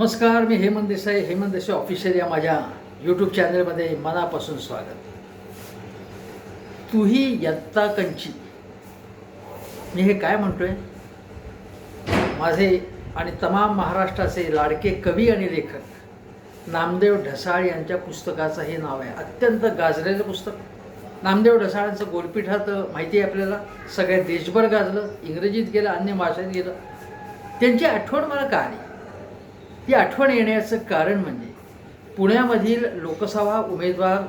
नमस्कार मी हेमंत देसाई हेमंत देसाई ऑफिशियल या माझ्या यूट्यूब चॅनलमध्ये मनापासून स्वागत. तूही यत्ता कंची. मी हे काय म्हणतोय? माझे आणि तमाम महाराष्ट्राचे लाडके कवी आणि लेखक नामदेव ढसाळ यांच्या पुस्तकाचं हे नाव आहे. अत्यंत गाजलेलं पुस्तक. नामदेव ढसाळांचं गोलपीठात माहिती आहे आपल्याला. सगळ्या देशभर गाजलं इंग्रजीत गेलं अन्य भाषेत गेलं. त्यांची आठवण मला का आली? ती आठवण येण्याचं कारण म्हणजे पुण्यामधील लोकसभा उमेदवार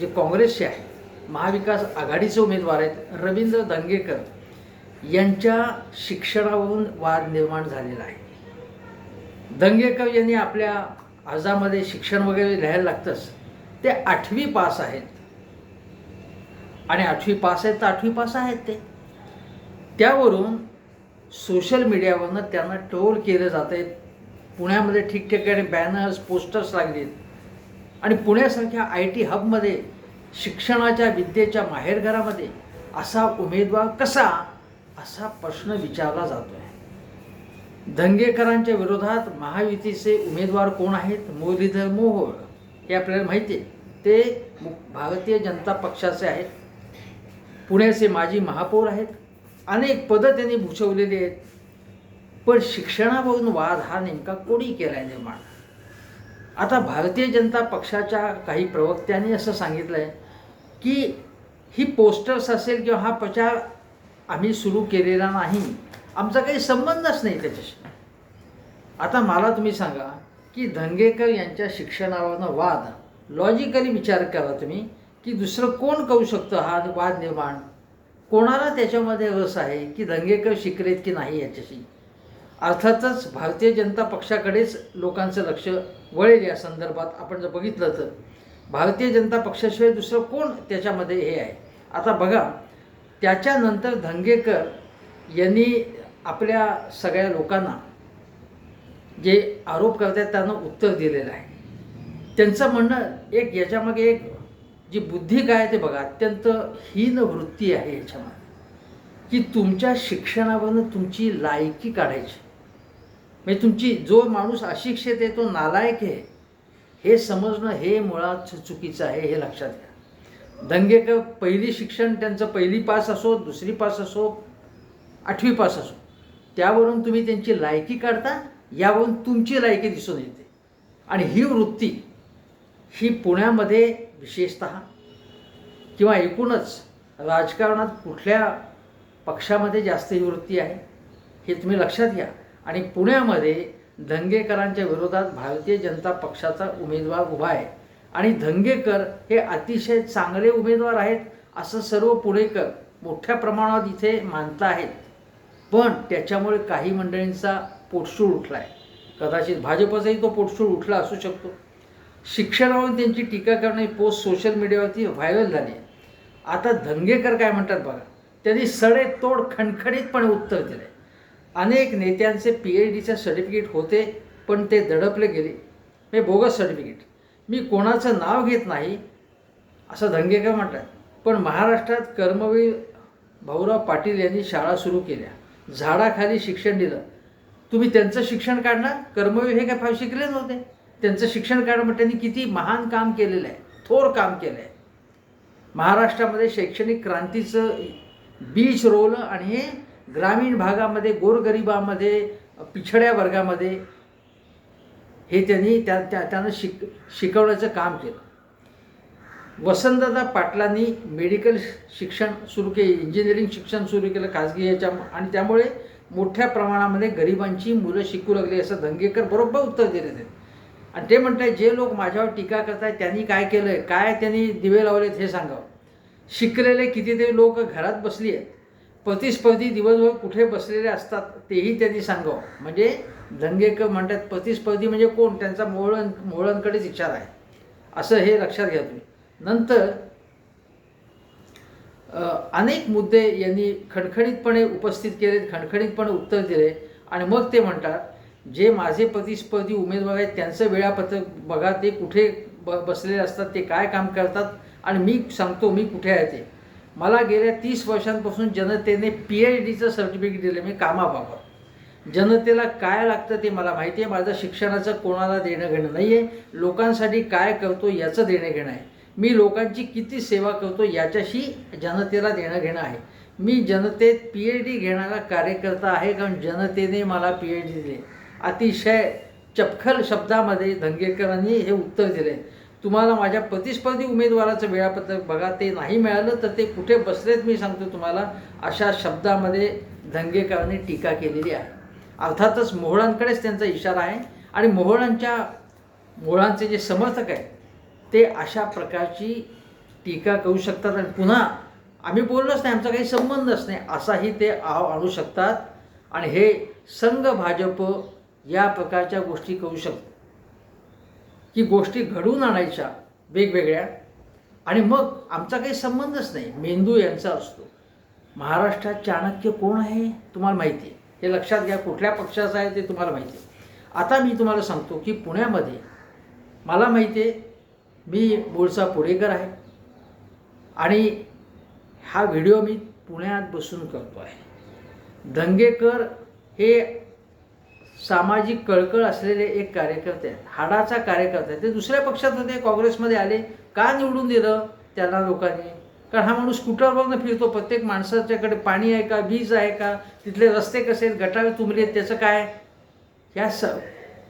जे काँग्रेसचे आहेत महाविकास आघाडीचे उमेदवार आहेत रवींद्र दंगेकर यांच्या शिक्षणावरून वाद निर्माण झालेला आहे. दंगेकर यांनी आपल्या अर्जामध्ये शिक्षण वगैरे लिहायला लागतंच. ते आठवी पास आहेत. आणि आठवी पास आहेत तर आठवी पास आहेत ते. त्यावरून सोशल मीडियावरनं त्यांना ट्रोल केलं जात आहे पुण्यामध्ये ठिकठिकाणी बॅनर्स पोस्टर्स लागलेत. आणि पुण्यासारख्या आय टी हबमध्ये शिक्षणाच्या विद्येच्या माहेरघरामध्ये असा उमेदवार कसा असा प्रश्न विचारला जातो आहे दंगेकरांच्या विरोधात महायुतीचे उमेदवार कोण आहेत? मुरलीधर मोहोळ. हे आपल्याला माहिती आहे. ते मु- भारतीय जनता पक्षाचे आहेत. पुण्याचे माजी महापौर आहेत. अनेक पदं त्यांनी भूषवलेली आहेत. पण शिक्षणावरून वाद हा नेमका कोणी केलाय निर्माण? आता भारतीय जनता पक्षाच्या काही प्रवक्त्यांनी असं सांगितलं आहे की ही पोस्टर्स असेल किंवा हा प्रचार आम्ही सुरू केलेला नाही आमचा काही संबंधच नाही त्याच्याशी. आता मला तुम्ही सांगा की धंगेकर यांच्या शिक्षणावरनं वाद लॉजिकली विचार करा तुम्ही की दुसरं कोण करू शकतं हा वाद निर्माण? कोणाला त्याच्यामध्ये रस आहे की दंगेकर शिकलेत की नाही याच्याशी? अर्थातच भारतीय जनता पक्षाकडेच लोकांचं लक्ष वळेल या संदर्भात आपण जर बघितलं तर. भारतीय जनता पक्षाशिवाय दुसरं कोण त्याच्यामध्ये हे आहे? आता बघा त्याच्यानंतर धंगेकर यांनी आपल्या सगळ्या लोकांना जे आरोप करतात त्यांना उत्तर दिलेलं आहे. त्यांचं म्हणणं एक याच्यामागे एक जी बुद्धी काय ते बघा अत्यंत हीन वृत्ती आहे याच्यामध्ये की तुमच्या शिक्षणावरनं तुमची लायकी काढायची. म्हणजे तुमची जो माणूस अशिक्षित आहे तो नालायक आहे हे समजणं हे मुळात चुकीचं आहे हे लक्षात घ्या. दंगेकर पहिली शिक्षण त्यांचं पहिली पास असो दुसरी पास असो आठवी पास असो त्यावरून तुम्ही त्यांची लायकी काढता यावरून तुमची लायकी दिसून येते. आणि ही वृत्ती ही पुण्यामध्ये विशेषत किंवा एकूणच राजकारणात कुठल्या पक्षामध्ये जास्त ही वृत्ती आहे हे तुम्ही लक्षात घ्या. आणि पुण्यामध्ये दंगेकरांच्या विरोधात भारतीय जनता पक्षाचा उमेदवार उभा आहे. आणि दंगेकर हे अतिशय चांगले उमेदवार आहेत असं सर्व पुणेकर मोठ्या प्रमाणात इथे मानता आहेत. पण त्याच्यामुळे काही मंडळींचा पोटसूळ उठला आहे कदाचित भाजपचाही तो पोटसूळ उठला असू शकतो. शिक्षणावरून त्यांची टीका करणे पोस्ट सोशल मीडियावरती व्हायरल झाली आहे. आता धंगेकर काय म्हणतात बघा? त्यांनी सडेतोड खणखणीतपणे उत्तर दिले अनेक नेत्यांचे पी एच डीचे सर्टिफिकेट होते पण ते दडपले गेले. हे बोगस सर्टिफिकेट मी कोणाचं नाव घेत नाही असं धंगेकर म्हणतात पण महाराष्ट्रात कर्मवीर भाऊराव पाटील यांनी शाळा सुरू केल्या. झाडाखाली शिक्षण दिलं. तुम्ही त्यांचं शिक्षण काढणार कर्मवीर हे काय फार शिकले नव्हते. त्यांचं शिक्षण काढणं म्हणजे त्यांनी किती महान काम केलेलं आहे. थोर काम केलं आहे महाराष्ट्रामध्ये शैक्षणिक क्रांतीचं बीज रोवलं आणि हे ग्रामीण भागामध्ये गोरगरिबामध्ये पिछड्या वर्गामध्ये हे त्यांनी त्या त्या त्यानं शिक शिकवण्याचं काम केलं. वसंतदा पाटलांनी मेडिकल शिक्षण सुरू केले इंजिनिअरिंग शिक्षण सुरू केलं खाजगी याच्या आणि त्यामुळे मोठ्या प्रमाणामध्ये गरिबांची मुलं शिकू लागली असं दंगेकर बरोबर उत्तर दिले ते आणि ते म्हणताय जे लोक माझ्यावर टीका करतायत त्यांनी काय केलं आहे काय त्यांनी दिवे लावलेत हे सांगावं? शिकलेले कितीतरी लोक घरात बसली आहेत. प्रतिस्पर्धी दिवसभर कुठे बसलेले असतात तेही त्यांनी सांगावं. म्हणजे दंगेकर म्हणतात प्रतिस्पर्धी म्हणजे कोण? त्यांचा मोहळन मोहळांकडेच विचार आहे. असं हे लक्षात घ्या तुम्ही. नंतर अनेक मुद्दे यांनी खणखणीतपणे उपस्थित केलेत खणखणीतपणे उत्तर दिले. आणि मग ते म्हणतात जे माझे प्रतिस्पर्धी उमेदवार आहेत त्यांचं वेळापत्रक बघा ते कुठे ब बसलेले असतात ते काय काम करतात आणि मी सांगतो मी कुठे आहे ते. मला गेल्या तीस वर्षांपासून जनतेने पी एच डीचं सर्टिफिकेट दिलं मी कामाबाबत. जनतेला काय लागतं ते मला माहिती आहे. माझं शिक्षणाचं कोणाला देणं घेणं नाही आहे लोकांसाठी काय करतो याचं देणं घेणं आहे. मी लोकांची किती सेवा करतो याच्याशी जनतेला देणं घेणं आहे. मी जनतेत पी एच डी घेणारा कार्यकर्ता आहे कारण जनतेने मला पी एच डी दिली. अतिशय चपखल शब्दामध्ये धंगेकरांनी हे उत्तर दिले. तुम्हाला माझ्या प्रतिस्पर्धी उमेदवाराचं वेळापत्रक बघा ते नाही मिळालं तर ते कुठे बसलेत मी सांगतो तुम्हाला. अशा शब्दामध्ये धंगेकरांनी टीका केलेली आहे. अर्थातच मोहळांकडेच त्यांचा इशारा आहे आणि मोहळांच्या मोहळांचे जे समर्थक आहेत ते अशा प्रकारची टीका करू शकतात आणि पुन्हा आम्ही बोललोच नाही आमचा काही संबंधच नाही असाही ते आव आणू शकतात. आणि हे संघ भाजप या प्रकारच्या गोष्टी करू शकतात की गोष्टी घडवून आणायच्या वेगवेगळ्या. आणि मग आमचा काही संबंधच नाही. मेंदू यांचा असतो. महाराष्ट्रात चाणक्य कोण आहे तुम्हाला माहिती आहे. हे लक्षात घ्या कुठल्या पक्षाचं आहे ते तुम्हाला माहिती आहे. आता मी तुम्हाला सांगतो की पुण्यामध्ये मला माहिती आहे मी मूळचा पुणेकर आहे. आणि हा व्हिडिओ मी पुण्यात बसून करतो आहे. दंगेकर हे सामाजिक कळकळ असलेले एक कार्यकर्ते आहेत. हाडाचा कार्यकर्ता आहे ते दुसऱ्या पक्षात होते काँग्रेसमध्ये आले. का निवडून दिलं? त्यांना लोकांनी. कारण हा माणूस स्कूटरवरनं फिरतो? प्रत्येक माणसाच्याकडे पाणी आहे का? वीज आहे का? तिथले रस्ते कसे आहेत? गटावे तुंबले आहेत. त्याचं काय? ह्या स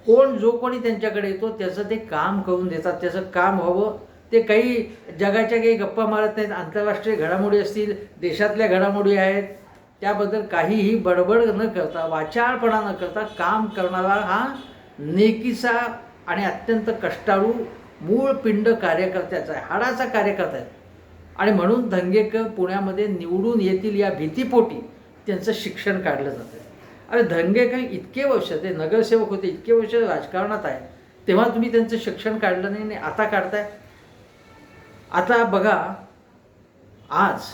कोण जो कोणी त्यांच्याकडे येतो त्याचं ते काम करून देतात. त्याचं काम व्हावं. ते काही जगाच्या काही गप्पा मारत नाहीत. आंतरराष्ट्रीय घडामोडी असतील. देशातल्या घडामोडी आहेत. त्याबद्दल काहीही बडबड न करता वाचाळपणा न करता काम करणारा हा नेकीचा आणि अत्यंत कष्टाळू मूळ पिंड कार्यकर्त्याचा आहे हाडाचा कार्यकर्ता आहे. आणि म्हणून धंगेकर पुण्यामध्ये निवडून येतील या भीतीपोटी त्यांचं शिक्षण काढलं जातं. अरे धंगेकर इतके वर्ष ते नगरसेवक होते इतके वर्ष राजकारणात आहे तेव्हा तुम्ही त्यांचं शिक्षण काढलं नाही आणि आता काढताय? आता बघा आज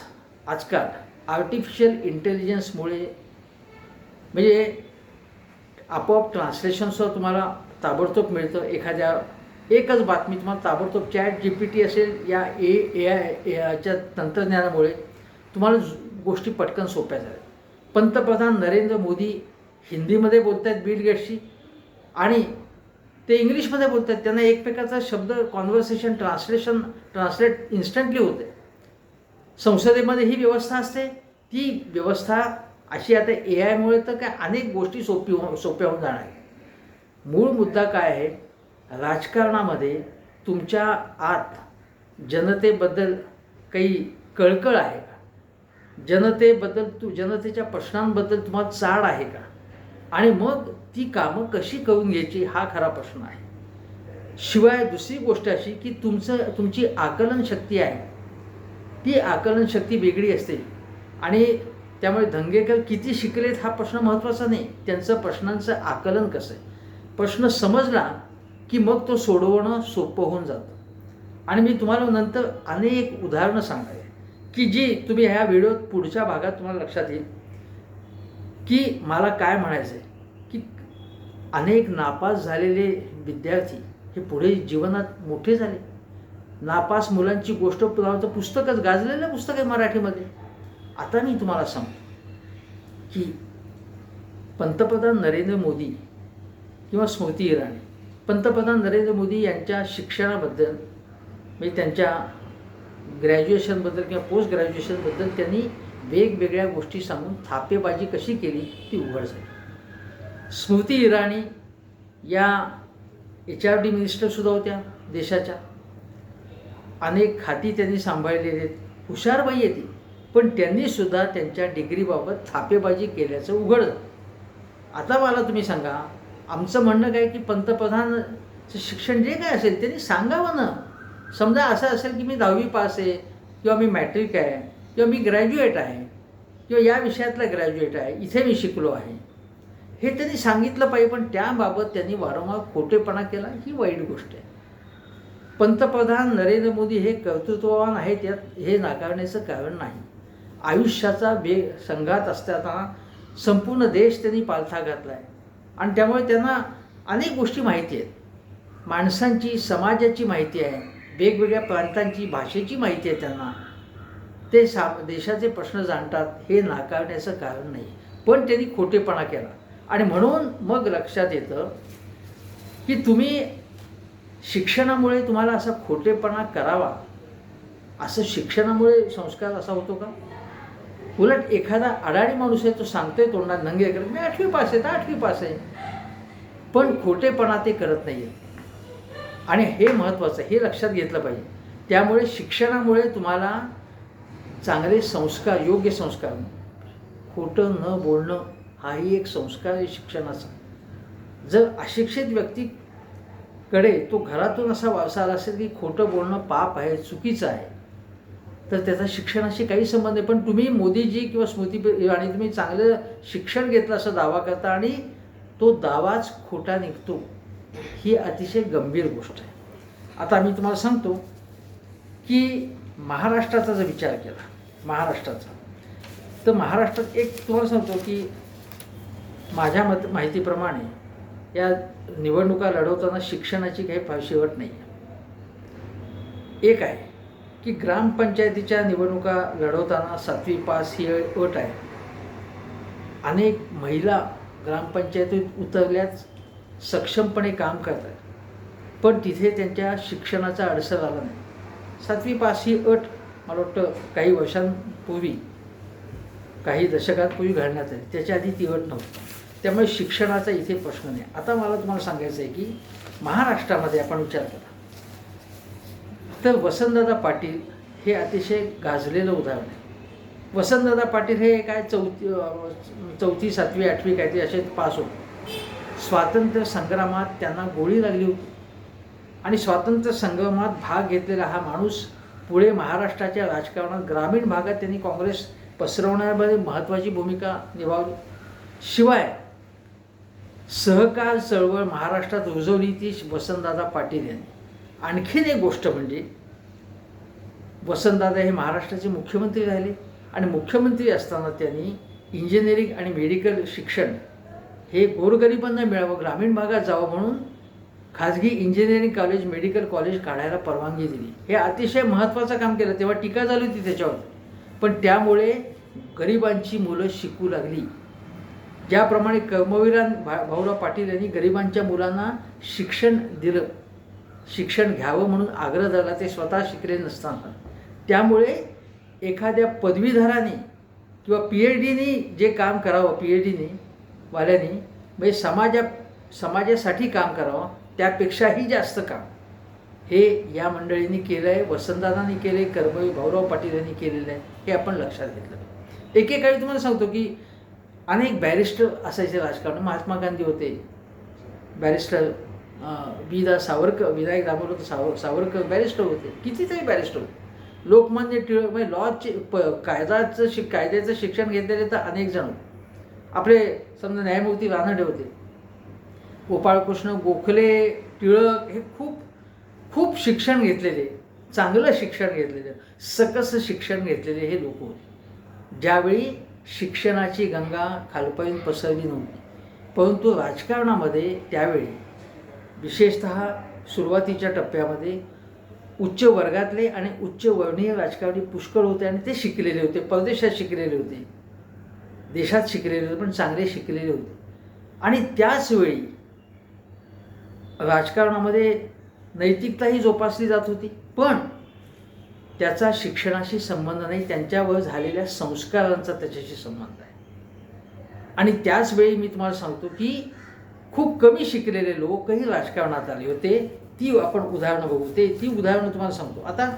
आजकाल आर्टिफिशियल इंटेलिजन्समुळे म्हणजे आपोआप ट्रान्सलेशनसुद्धा तुम्हाला ताबडतोब मिळतं. एखाद्या एकच बातमी तुम्हाला ताबडतोब चॅट जी पी टी असेल या ए ए आय याच्या तंत्रज्ञानामुळे तुम्हाला गोष्टी पटकन सोप्या झाल्या पंतप्रधान नरेंद्र मोदी हिंदीमध्ये बोलत आहेत बिल गेट्सशी आणि ते इंग्लिशमध्ये बोलत आहेत त्यांना एकमेकाचा शब्द कॉन्व्हर्सेशन ट्रान्सलेशन ट्रान्सलेट इन्स्टंटली होते संसदेमध्ये ही व्यवस्था असते. ती व्यवस्था अशी आता ए आयमुळे तर काय अनेक गोष्टी सोपी हो सोप्या होऊन जाणार आहे. मूळ मुद्दा काय आहे? राजकारणामध्ये तुमच्या आत जनतेबद्दल काही कळकळ आहे का? जनतेबद्दल तू जनतेच्या प्रश्नांबद्दल तुम्हाला चाड आहे का? आणि मग ती कामं कशी करून घ्यायची हा खरा प्रश्न आहे. शिवाय दुसरी गोष्ट अशी की तुमचं तुमची आकलन शक्ती आहे. ती आकलन शक्ती वेगळी असते. आणि त्यामुळे धंगेकर किती शिकलेत हा प्रश्न महत्त्वाचा नाही. त्यांचं प्रश्नांचं आकलन कसं आहे? प्रश्न समजला की मग तो सोडवणं सोपं होऊन जातं. आणि मी तुम्हाला नंतर अनेक उदाहरणं सांगाय की जी तुम्ही ह्या व्हिडिओत पुढच्या भागात तुम्हाला लक्षात येईल. की मला काय म्हणायचं आहे की अनेक नापास झालेले विद्यार्थी हे पुढे जीवनात मोठे झाले. नापास मुलांची गोष्ट पुरावचं पुस्तकच गाजलेलं पुस्तक आहे मराठीमध्ये. आता मी तुम्हाला सांगतो की पंतप्रधान नरेंद्र मोदी किंवा स्मृती इराणी पंतप्रधान नरेंद्र मोदी यांच्या शिक्षणाबद्दल म्हणजे त्यांच्या ग्रॅज्युएशनबद्दल किंवा पोस्ट ग्रॅज्युएशनबद्दल त्यांनी वेगवेगळ्या गोष्टी सांगून थापेबाजी कशी केली ती उघड झाली. स्मृती इराणी या एच आर डी मिनिस्टरसुद्धा होत्या देशाच्या. अनेक खाती त्यांनी सांभाळलेली आहेत. हुशार बाई आहे ती. पण त्यांनीसुद्धा त्यांच्या डिग्रीबाबत थापेबाजी केल्याचं उघड आता मला तुम्ही सांगा आमचं म्हणणं काय की पंतप्रधानचं शिक्षण जे काय असेल त्यांनी सांगावं ना. समजा असं असेल की मी दहावी पास आहे किंवा मी मॅट्रिक आहे किंवा मी ग्रॅज्युएट आहे किंवा या विषयातला ग्रॅज्युएट आहे इथे मी शिकलो आहे. हे त्यांनी सांगितलं पाहिजे पण त्याबाबत त्यांनी वारंवार खोटेपणा केला ही वाईट गोष्ट आहे. पंतप्रधान नरेंद्र मोदी हे कर्तृत्ववान आहेत यात हे नाकारण्याचं कारण नाही. आयुष्याचा वेग संघात असताना संपूर्ण देश त्यांनी पालथा घातला आहे आणि त्यामुळे त्यांना अनेक गोष्टी माहिती आहेत. माणसांची समाजाची माहिती आहे. वेगवेगळ्या प्रांतांची भाषेची माहिती आहे त्यांना. ते सा देशाचे प्रश्न जाणतात हे नाकारण्याचं कारण नाही. पण त्यांनी खोटेपणा केला. आणि म्हणून मग लक्षात येतं की तुम्ही शिक्षणामुळे तुम्हाला असा खोटेपणा करावा असं शिक्षणामुळे संस्कार असा होतो का? उलट एखादा अडाणी माणूस आहे तो सांगतोय तोंडात नंगे करत मी आठवी पास आहे तर आठवी पास आहे. पण खोटेपणा ते करत नाही आहे आणि हे महत्त्वाचं हे लक्षात घेतलं पाहिजे. त्यामुळे शिक्षणामुळे तुम्हाला चांगले संस्कार योग्य संस्कार खोटं न बोलणं हाही एक संस्कार आहे शिक्षणाचा. जर अशिक्षित व्यक्ती कडे तो घरातून असा वारसा आला असेल की खोटं बोलणं पाप आहे चुकीचं आहे तर त्याचा शिक्षणाशी काही संबंध नाही. पण तुम्ही मोदीजी किंवा स्मृती आणि तुम्ही चांगलं शिक्षण घेतलं असं दावा करता आणि तो दावाच खोटा निघतो ही अतिशय गंभीर गोष्ट आहे. आता मी तुम्हाला सांगतो की महाराष्ट्राचा जर विचार केला महाराष्ट्राचा तर महाराष्ट्रात एक तुम्हाला सांगतो की माझ्या मत माहितीप्रमाणे या निवडणुका लढवताना शिक्षणाची काही फावशीवट नाही आहे एक आहे की ग्रामपंचायतीच्या निवडणुका लढवताना सातवी पास ही अट आहे. अनेक महिला ग्रामपंचायतीत उतरल्याच सक्षमपणे काम करतात. पण तिथे त्यांच्या शिक्षणाचा अडसर आला नाही. सातवी पास ही अट मला वाटतं काही वर्षांपूर्वी काही दशकांपूर्वी घालण्यात आली. त्याच्या आधी ती अट नव्हती. त्यामुळे शिक्षणाचा इथे प्रश्न नाही. आता मला तुम्हाला सांगायचं आहे की महाराष्ट्रामध्ये आपण विचार करा. तर वसंतदादा पाटील हे अतिशय गाजलेलं उदाहरण आहे. वसंतदादा पाटील हे काय चौथी चौथी सातवी आठवी काहीतरी असे पास होते. स्वातंत्र्य संग्रामात त्यांना गोळी लागली होती. आणि स्वातंत्र्य संग्रामात भाग घेतलेला हा माणूस पुढे महाराष्ट्राच्या राजकारणात ग्रामीण भागात त्यांनी काँग्रेस पसरवण्यामध्ये महत्त्वाची भूमिका निभावली. शिवाय सहकार चळवळ महाराष्ट्रात रुजवली ती वसंतदादा पाटील यांनी. आणखीन एक गोष्ट म्हणजे वसंतदादा हे महाराष्ट्राचे मुख्यमंत्री राहिले आणि मुख्यमंत्री असताना त्यांनी इंजिनिअरिंग आणि मेडिकल शिक्षण हे गोरगरिबांना मिळावं ग्रामीण भागात जावं म्हणून खाजगी इंजिनिअरिंग कॉलेज मेडिकल कॉलेज काढायला परवानगी दिली. हे अतिशय महत्त्वाचं काम केलं. तेव्हा टीका झाली होती त्याच्यावर. पण त्यामुळे गरिबांची मुलं शिकू लागली. ज्याप्रमाणे कर्मवीरान भा भाऊराव पाटील यांनी गरिबांच्या मुलांना शिक्षण दिलं. शिक्षण घ्यावं म्हणून आग्रह झाला ते स्वतः शिकले नसताना. त्यामुळे एखाद्या पदवीधराने किंवा पी एच डीनी जे काम करावं पी एच डीने वाल्याने म्हणजे समाजा समाजासाठी काम करावं त्यापेक्षाही जास्त काम. हे या मंडळींनी केलं आहे वसंतदादांनी केलं आहे कर्मवीर भाऊराव पाटील यांनी केलेलं आहे हे आपण लक्षात घेतलं एकेकाळी तुम्हाला सांगतो की अनेक बॅरिस्टर असायचे राजकारण. महात्मा गांधी होते. बॅरिस्टर विदा सावरकर विनायक दामोदर सावर सावरकर बॅरिस्टर होते. कितीतरी बॅरिस्टर होते. लोकमान्य टिळक म्हणजे लॉचे प कायद्याचं शिक कायद्याचं शिक्षण घेतलेले तर अनेक जण आपले समजा न्यायमूर्ती रानडे होते. गोपाळकृष्ण गोखले टिळक हे खूप खूप शिक्षण घेतलेले. चांगलं शिक्षण घेतलेले. सकस शिक्षण घेतलेले हे लोक होते. ज्यावेळी शिक्षणाची गंगा खालपाईन पसरली नव्हती. परंतु राजकारणामध्ये त्यावेळी विशेषत सुरुवातीच्या टप्प्यामध्ये उच्च वर्गातले आणि उच्च वर्णीय राजकारणी पुष्कळ होते आणि ते शिकलेले होते. परदेशात शिकलेले होते. देशात शिकलेले होते पण चांगले शिकलेले होते. आणि त्याचवेळी राजकारणामध्ये नैतिकताही जोपासली जात होती. पण त्याचा शिक्षणाशी संबंध नाही त्यांच्यावर झालेल्या संस्कारांचा त्याच्याशी संबंध आहे. आणि त्याचवेळी मी तुम्हाला सांगतो की खूप कमी शिकलेले लोकही राजकारणात आले होते. ती आपण उदाहरणं बघू ते ती उदाहरणं तुम्हाला सांगतो. आता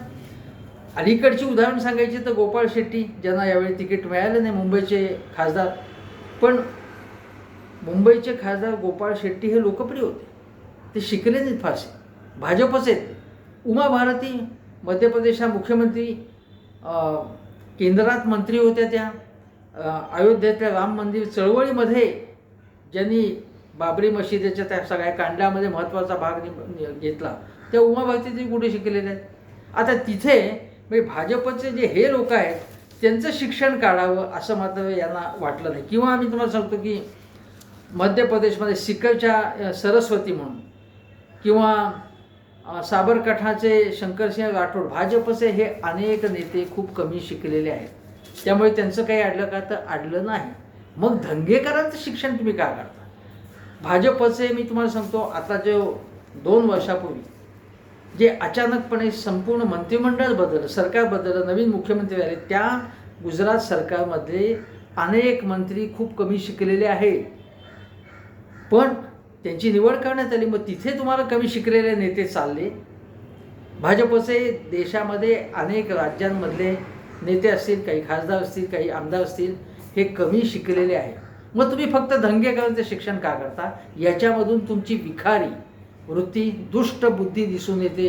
अलीकडची उदाहरण सांगायची तर गोपाळ शेट्टी ज्यांना यावेळी तिकीट मिळालं नाही मुंबईचे खासदार. पण मुंबईचे खासदार गोपाळ शेट्टी हे लोकप्रिय होते. ते शिकले नाहीत फारसे. भाजपच आहेत. उमा भारती मध्य प्रदेशच्या मुख्यमंत्री केंद्रात मंत्री होत्या त्या. अयोध्येतल्या राम मंदिर चळवळीमध्ये ज्यांनी बाबरी मशिदीच्या त्या सगळ्या कांडामध्ये महत्त्वाचा भाग नि- घेतला. त्या उमा भारतीची कुठे शिकलेले आहेत? आता तिथे म्हणजे भाजपचे जे हे लोक आहेत त्यांचं शिक्षण काढावं असं मात्र यांना वाटलं नाही. किंवा आम्ही तुम्हाला सांगतो की मध्य प्रदेशमध्ये सिकरच्या सरस्वती म्हणून किंवा साबरकाठाचे शंकरसिंह राठोड भाजपचे हे अनेक नेते खूप कमी शिकलेले आहेत. त्यामुळे त्यांचं काही अडलं का तर अडलं नाही. मग धंगेकरांचं शिक्षण तुम्ही का करता? भाजपचे मी तुम्हाला सांगतो आता जो दोन वर्षापूर्वी जे अचानकपणे संपूर्ण मंत्रिमंडळ बदललं सरकार बदललं नवीन मुख्यमंत्री आले त्या गुजरात सरकारमध्ये अनेक मंत्री खूप कमी शिकलेले आहेत. पण त्यांची निवड करण्यात आली मग तिथे तुम्हाला कमी शिकलेले नेते चालले. भाजपचे देशामध्ये अनेक राज्यांमधले नेते असतील काही खासदार असतील काही आमदार असतील हे कमी शिकलेले आहे मग तुम्ही फक्त धंगेकरांचे शिक्षण का करता? याच्यामधून तुमची विखारी वृत्ती दुष्ट बुद्धी दिसून येते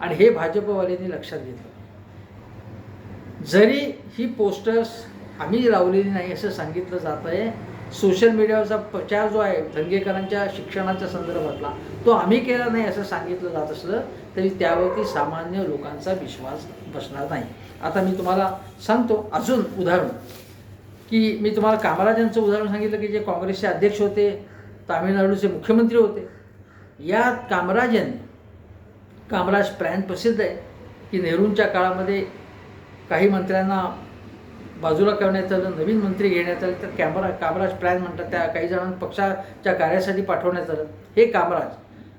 आणि हे भाजपवाल्यांनी लक्षात घेतलं. जरी ही पोस्टर्स आम्ही लावलेली नाही असं सांगितलं जात आहे सोशल मीडियावरचा प्रचार जो आहे दंगेकरांच्या शिक्षणाच्या संदर्भातला तो आम्ही केला नाही असं सांगितलं जात असलं तरी त्यावरती सामान्य लोकांचा विश्वास बसणार नाही. आता मी तुम्हाला सांगतो अजून उदाहरण. की मी तुम्हाला कामराजांचं उदाहरण सांगितलं की जे काँग्रेसचे अध्यक्ष होते तामिळनाडूचे मुख्यमंत्री होते. या कामराजांनी कामराज प्रॅन प्रसिद्ध आहे की नेहरूंच्या काळामध्ये काही मंत्र्यांना बाजूला करण्यात आलं नवीन मंत्री घेण्यात आले तर कॅमरा कामराज प्लॅन म्हणतात त्या काही जणांना पक्षाच्या कार्यासाठी पाठवण्यात आलं. हे कामराज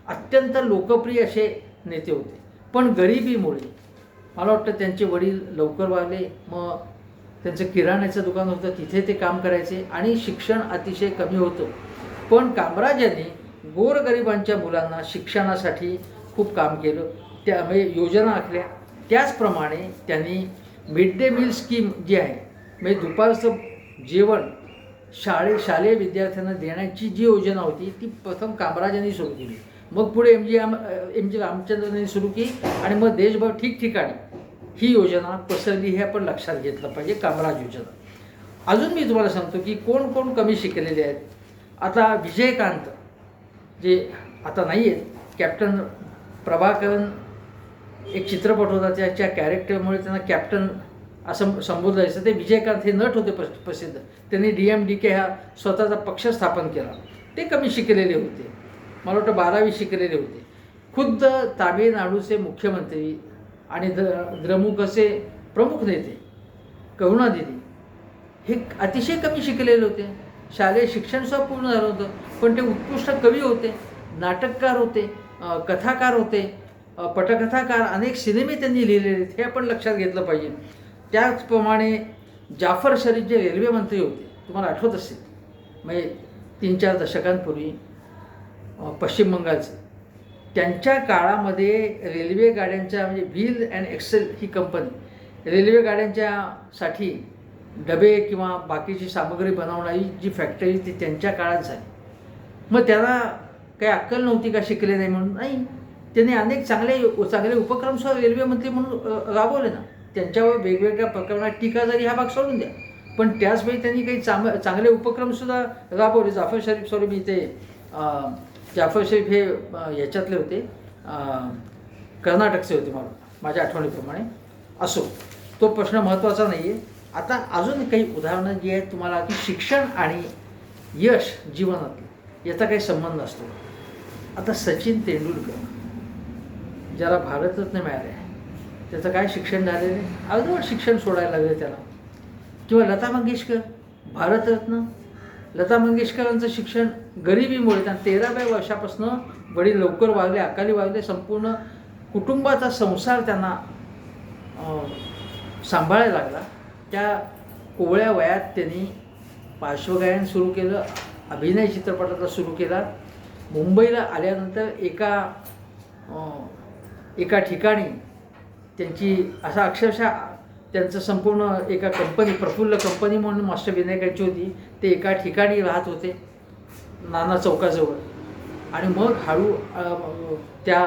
अत्यंत लोकप्रिय असे नेते होते. पण गरिबीमुळे मला वाटतं त्यांचे वडील लवकर वारले मग त्यांचं किराण्याचं दुकान होतं तिथे ते काम करायचे आणि शिक्षण अतिशय कमी होतं. पण कामराज यांनी गोरगरिबांच्या मुलांना शिक्षणासाठी खूप काम केलं. त्यामुळे योजना आखल्या. त्याचप्रमाणे त्यांनी मिड डे मील स्कीम जी आहे म्हणजे दुपारचं जेवण शाळे शालेय विद्यार्थ्यांना देण्याची जी योजना होती ती प्रथम कामराजांनी सुरू केली. मग पुढे एम जी आम एम जी रामचंद्रनांनी सुरू केली आणि मग देशभर ठिकठिकाणी ही योजना पसरली हे आपण लक्षात घेतलं पाहिजे कामराज योजना. अजून मी तुम्हाला सांगतो की कोण कोण कमी शिकलेले आहेत. आता विजयकांत जे आता नाही आहेत कॅप्टन प्रभाकरन एक चित्रपट होता त्याच्या कॅरेक्टरमुळे त्यांना कॅप्टन असं संबोधलं जायचं ते विजयकांत हे नट होते प्रसिद्ध. त्यांनी डी एम डी के हा स्वतःचा पक्ष स्थापन केला. ते कमी शिकलेले होते. मला वाटतं बारावी शिकलेले होते. खुद्द तामिळनाडूचे मुख्यमंत्री आणि द्र द्रमुकचे प्रमुख नेते करुणादिनी हे अतिशय कमी शिकलेले होते. शालेय शिक्षणसुद्धा पूर्ण झालं होतं पण ते उत्कृष्ट कवी होते नाटककार होते कथाकार होते पटकथाकार अनेक सिनेमे त्यांनी लिहिलेले आहेत हे आपण लक्षात घेतलं पाहिजे. त्याचप्रमाणे जाफर शरीफ जे रेल्वे मंत्री होते तुम्हाला आठवत असेल म्हणजे तीन चार दशकांपूर्वी पश्चिम बंगालचे त्यांच्या काळामध्ये रेल्वे गाड्यांच्या म्हणजे व्हील अँड एक्सेल ही कंपनी रेल्वे गाड्यांच्यासाठी डबे किंवा बाकीची सामग्री बनवणारी जी फॅक्टरी ती त्यांच्या काळात झाली. मग त्याला काही अक्कल नव्हती का शिकले नाही म्हणून? नाही. त्यांनी अनेक चांगले चांगले उपक्रम सुद्धा रेल्वे मंत्री म्हणून राबवले ना. त्यांच्यावर वेगवेगळ्या प्रकरणात टीका जरी हा भाग सोडून द्या पण त्याचवेळी त्यांनी काही चांग चांगले उपक्रमसुद्धा राबवले. जाफर शरीफ सॉरी मी ते जाफर शरीफ हे याच्यातले होते. कर्नाटकचे होते मला माझ्या आठवणीप्रमाणे. असो तो प्रश्न महत्त्वाचा नाही आहे आता अजून काही उदाहरणं जी आहेत तुम्हाला की शिक्षण आणि यश जीवनातलं याचा काही संबंध असतो आता सचिन तेंडुलकर ज्याला भारतरत्न मिळाले त्याचं काय शिक्षण झालेलं आहे? अर्धवट शिक्षण सोडायला लागलं त्याला. किंवा लता मंगेशकर भारतरत्न. लता मंगेशकरांचं शिक्षण गरिबीमुळे त्यांना तेराव्या वर्षापासून वडील लवकर वागले अकाली वागले संपूर्ण कुटुंबाचा संसार त्यांना सांभाळायला लागला. त्या कोवळ्या वयात त्यांनी पार्श्वगायन सुरू केलं अभिनय चित्रपटाचा सुरू केला. मुंबईला आल्यानंतर एका एका ठिकाणी त्यांची असा अक्षरशः त्यांचं संपूर्ण एका कंपनी प्रफुल्ल कंपनी म्हणून मास्टर विनायकांची होती. ते एका ठिकाणी राहत होते नाना चौकाजवळ. आणि मग हळू त्या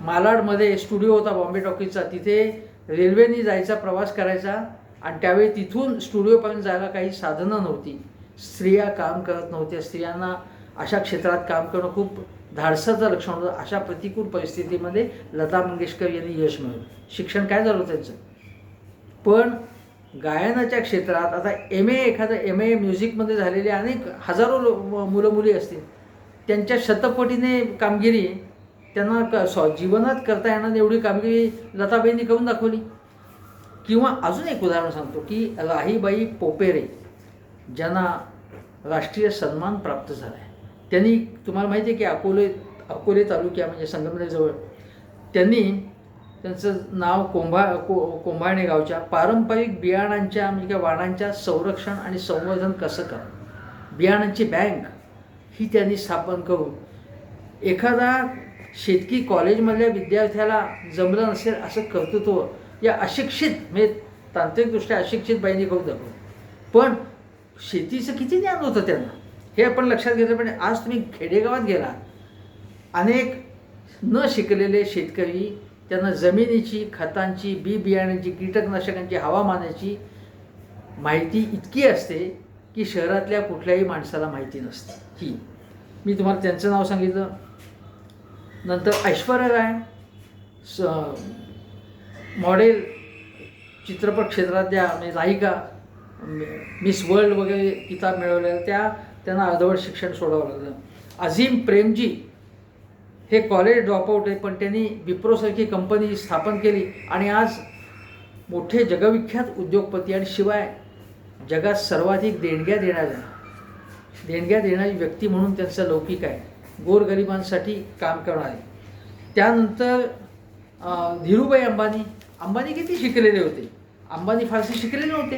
मालाडमध्ये स्टुडिओ होता बॉम्बे टॉकीजचा. तिथे रेल्वेने जायचा प्रवास करायचा. आणि त्यावेळी तिथून स्टुडिओपर्यंत जायला काही साधनं नव्हती. स्त्रिया काम करत नव्हत्या. स्त्रियांना अशा क्षेत्रात काम करणं खूप धाडसाचं लक्षण होतं. अशा प्रतिकूल परिस्थितीमध्ये लता मंगेशकर यांनी यश मिळवलं. शिक्षण काय झालं त्यांचं? पण गायनाच्या क्षेत्रात आता एम ए एखादं एम ए म्युझिकमध्ये झालेले अनेक हजारो मुलं मुली असतील. त्यांच्या शतपटीने कामगिरी त्यांना क सॉ जीवनात करता येणार एवढी कामगिरी लताबाईंनी करून दाखवली. किंवा अजून एक उदाहरण सांगतो की राहीबाई पोपेरे ज्यांना राष्ट्रीय सन्मान प्राप्त झाला आहे त्यांनी तुम्हाला माहिती आहे की अकोले अकोले तालुक्या म्हणजे संगमनेरजवळ त्यांनी त्यांचं नाव कोंभा को कोंभाणे गावच्या पारंपरिक बियाणांच्या म्हणजे काय वाणांच्या संरक्षण आणि संवर्धन कसं करा बियाणांची बँक ही त्यांनी स्थापन करून एखादा शेतकी कॉलेजमधल्या विद्यार्थ्याला जमलं नसेल असं कर्तृत्व या अशिक्षित म्हणजे तांत्रिकदृष्ट्या अशिक्षित बाईंनी करून दाखवलं पण शेतीचं किती ज्ञान होतं त्यांना? हे आपण लक्षात घेतलं पण आज तुम्ही खेडेगावात गेला अनेक न शिकलेले शेतकरी त्यांना जमिनीची खतांची बी बियाण्याची कीटकनाशकांची हवामानाची माहिती इतकी असते की शहरातल्या कुठल्याही माणसाला माहिती नसते. ही. मी तुम्हाला त्यांचं नाव सांगितलं. नंतर ऐश्वर्या राय स मॉडेल चित्रपट क्षेत्रातल्या म्हणजे नायिका मिस वर्ल्ड वगैरे किताब मिळवलेल्या त्या त्यांना अर्धवट शिक्षण सोडावं लागलं. अझीम प्रेमजी हे कॉलेज ड्रॉपआउट आहे पण त्यांनी विप्रोसारखी कंपनी स्थापन केली आणि आज मोठे जगविख्यात उद्योगपती आणि शिवाय जगात सर्वाधिक देणग्या देणाऱ्या देणग्या देणारी व्यक्ती म्हणून त्यांचं लौकिक आहे. गोरगरिबांसाठी काम करणारे त्यानंतर धीरूभाई अंबानी. अंबानी किती शिकलेले होते? अंबानी फारसे शिकलेले नव्हते.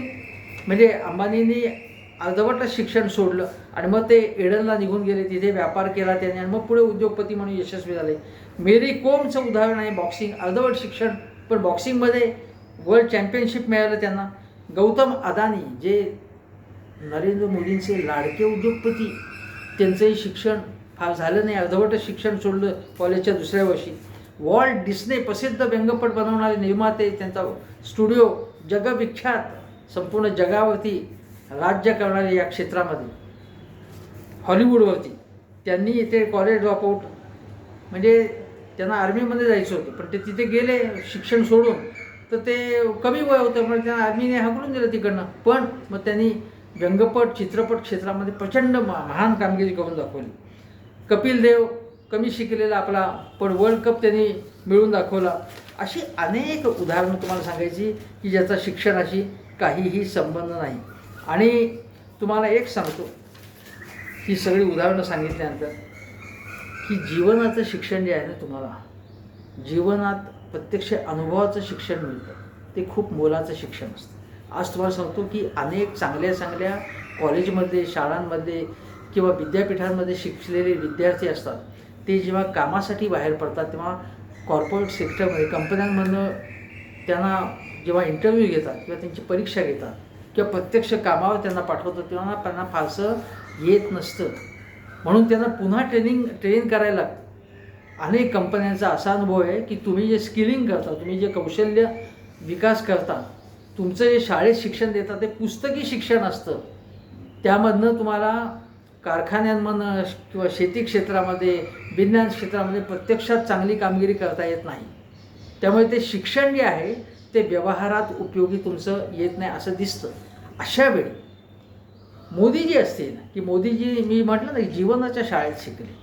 म्हणजे अंबानींनी अर्धवटच शिक्षण सोडलं आणि मग ते एडनला निघून गेले तिथे व्यापार केला त्याने आणि मग पुढे उद्योगपती म्हणून यशस्वी झाले. मेरी कोमचं उदाहरण आहे बॉक्सिंग अर्धवट शिक्षण पण बॉक्सिंगमध्ये वर्ल्ड चॅम्पियनशिप मिळालं त्यांना. गौतम अदानी जे नरेंद्र मोदींचे लाडके उद्योगपती त्यांचंही शिक्षण फार झालं नाही अर्धवटच शिक्षण सोडलं कॉलेजच्या दुसऱ्या वर्षी. वॉल्ट डिस्ने प्रसिद्ध व्यंगपट बनवणारे निर्माते त्यांचा स्टुडिओ जगविख्यात संपूर्ण जगावरती राज्य करणारे या क्षेत्रामध्ये. हॉलिवूडवरती. त्यांनी इथे कॉलेज ड्रॉपआउट म्हणजे त्यांना आर्मीमध्ये जायचं होतं. पण ते तिथे गेले शिक्षण सोडून. तर ते कमी वय होतं म्हणजे त्यांना आर्मीने हकलून दिलं तिकडनं. पण मग त्यांनी व्यंगपट चित्रपट क्षेत्रामध्ये प्रचंड महान कामगिरी करून दाखवली. कपिल देव कमी शिकलेला आपला पण वर्ल्ड कप त्यांनी मिळवून दाखवला. अशी अनेक उदाहरणं तुम्हाला सांगायची की ज्याचा शिक्षणाशी काहीही संबंध नाही. आणि तुम्हाला एक सांगतो ही सगळी उदाहरणं सांगितल्यानंतर की जीवनाचं शिक्षण जे आहे ना तुम्हाला जीवनात प्रत्यक्ष अनुभवाचं शिक्षण मिळतं. ते खूप मोलाचं शिक्षण असतं. आज तुम्हाला सांगतो की अनेक चांगल्या चांगल्या कॉलेजमध्ये शाळांमध्ये किंवा विद्यापीठांमध्ये शिकलेले विद्यार्थी असतात. ते जेव्हा कामासाठी बाहेर पडतात तेव्हा कॉर्पोरेट सेक्टरमध्ये कंपन्यांमधनं त्यांना जेव्हा इंटरव्ह्यू घेतात किंवा त्यांची परीक्षा घेतात किंवा प्रत्यक्ष कामावर त्यांना पाठवतो तेव्हा त्यांना फारसं येत नसतं. म्हणून त्यांना पुन्हा ट्रेनिंग ट्रेन करायला लागतं. अनेक कंपन्यांचा असा अनुभव आहे की तुम्ही जे स्किलिंग करता तुम्ही जे कौशल्य विकास करता तुमचं जे शाळेत शिक्षण देता ते पुस्तकी शिक्षण असतं. त्यामधनं तुम्हाला कारखान्यांमधनं किंवा शेती क्षेत्रामध्ये विज्ञान क्षेत्रामध्ये प्रत्यक्षात चांगली कामगिरी करता येत नाही. त्यामुळे ते शिक्षण जे आहे ते व्यवहारात उपयोगी तुमचं येत नाही असं दिसतं. अशा वेळी मोदीजी असतील की मोदीजी मी म्हटलं ना जीवनाच्या शाळेत शिकले.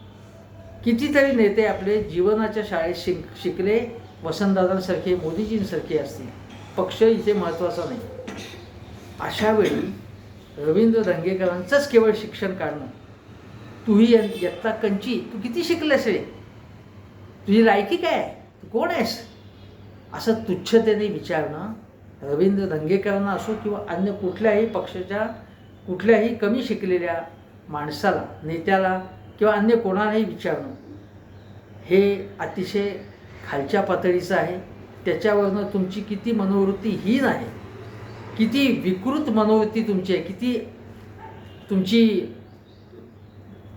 कितीतरी नेते आपले जीवनाच्या शाळेत शिक शिकले. वसंतदादांसारखे मोदीजींसारखे असतील. पक्ष इथे महत्त्वाचा नाही. अशा वेळी रवींद्र दंगेकरांचंच केवळ शिक्षण काढणं. तूही यत्ता कंची तू किती शिकलेस रे? तुझी लायकी काय तू कोण आहेस? असं तुच्छतेने विचारणं रवींद्र दंगेकरांना असो किंवा अन्य कुठल्याही पक्षाच्या कुठल्याही कमी शिकलेल्या माणसाला नेत्याला किंवा अन्य कोणालाही विचारणं हे अतिशय खालच्या पातळीचं आहे. त्याच्यावरनं तुमची किती मनोवृत्ती हीन आहे किती विकृत मनोवृत्ती तुमची आहे किती तुमची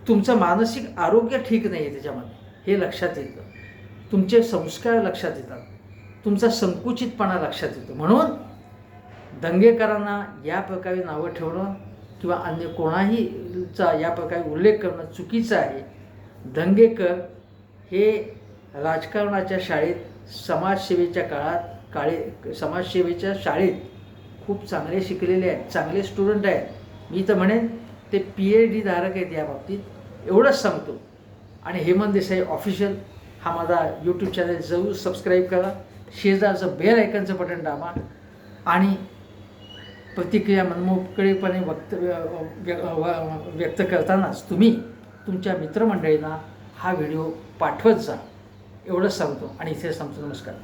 तुमचं मानसिक आरोग्य ठीक नाही आहे त्याच्यामध्ये हे लक्षात येतं. तुमचे संस्कार लक्षात येतात. तुमचा संकुचितपणा लक्षात येतो. म्हणून दंगेकरांना या प्रकारे नावं ठेवणं किंवा अन्य कोणाहीचा या प्रकारे उल्लेख करणं चुकीचं आहे. दंगेकर हे राजकारणाच्या शाळेत समाजसेवेच्या काळात काळे समाजसेवेच्या शाळेत खूप चांगले शिकलेले आहेत चांगले स्टुडंट आहेत. मी तर म्हणेन ते पी एच डी धारक आहेत या बाबतीत. एवढंच सांगतो. आणि हेमंत देसाई ऑफिशियल हा माझा यूट्यूब चॅनल जरूर सबस्क्राईब करा. शेजारचं बेल ऐकनचं बटन दाबा आणि प्रतिक्रिया मनमोकळेपणे वक्तव्य व्य- व- व्यक्त करतानाच तुम्ही तुमच्या मित्रमंडळींना हा व्हिडिओ पाठवत जा. एवढंच सांगतो. आणि इथे सांगतो नमस्कार.